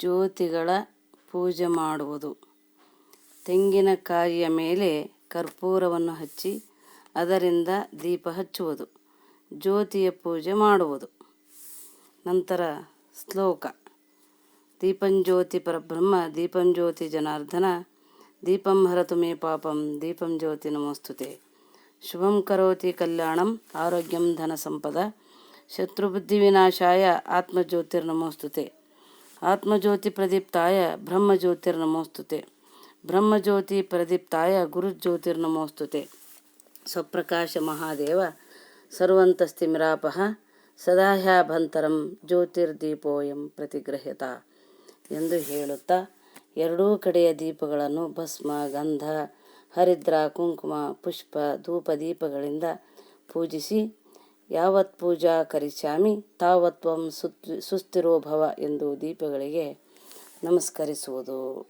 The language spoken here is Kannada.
ಜ್ಯೋತಿಗಳ ಪೂಜೆ ಮಾಡುವುದು. ತೆಂಗಿನಕಾಯಿಯ ಮೇಲೆ ಕರ್ಪೂರವನ್ನು ಹಚ್ಚಿ ಅದರಿಂದ ದೀಪ ಹಚ್ಚುವುದು. ಜ್ಯೋತಿಯ ಪೂಜೆ ಮಾಡುವುದು. ನಂತರ ಶ್ಲೋಕ. ದೀಪಂಜ್ಯೋತಿ ಪರಬ್ರಹ್ಮ, ದೀಪಂಜ್ಯೋತಿ ಜನಾರ್ದನ, ದೀಪಂ ಹರತು ಮೇ ಪಾಪಂ, ದೀಪಂ ಜ್ಯೋತಿ ನಮೋಸ್ತುತೆ. ಶುಭಂ ಕರೋತಿ ಕಲ್ಯಾಣಂ, ಆರೋಗ್ಯಂ ಧನ ಸಂಪದ, ಶತ್ರುಬುದ್ಧಿ ವಿನಾಶಾಯ ಆತ್ಮಜ್ಯೋತಿರ್ನಮೋಸ್ತುತೆ ಆತ್ಮಜ್ಯೋತಿ ಪ್ರದೀಪ್ತಾಯ ಬ್ರಹ್ಮಜ್ಯೋತಿರ್ನಮೋಸ್ತುತೆ ಬ್ರಹ್ಮಜ್ಯೋತಿ ಪ್ರದೀಪ್ತಾಯ ಗುರುಜ್ಯೋತಿರ್ನಮೋಸ್ತುತೆ ಸ್ವಪ್ರಕಾಶ ಮಹಾದೇವ ಸರ್ವಂತಸ್ತಿಮಿರಾಪಃ ಸದಾ ಹ್ಯಾಭಂತರಂ ಜ್ಯೋತಿರ್ದೀಪೋಯಂ ಪ್ರತಿಗ್ರಹ್ಯತ ಎಂದು ಹೇಳುತ್ತಾ ಎರಡೂ ಕಡೆಯ ದೀಪಗಳನ್ನು ಭಸ್ಮ, ಗಂಧ, ಹರಿದ್ರ, ಕುಂಕುಮ, ಪುಷ್ಪ ಧೂಪ ದೀಪಗಳಿಂದ ಪೂಜಿಸಿ ಯಾವತ್ ಪೂಜಾ ಕರಿಷ್ಯಾಮಿ ತಾವತ್ವಂ ಸುತ್ ಸುಸ್ಥಿರೋ ಭವ ಎಂದು ದೀಪಗಳಿಗೆ ನಮಸ್ಕರಿಸುವುದು.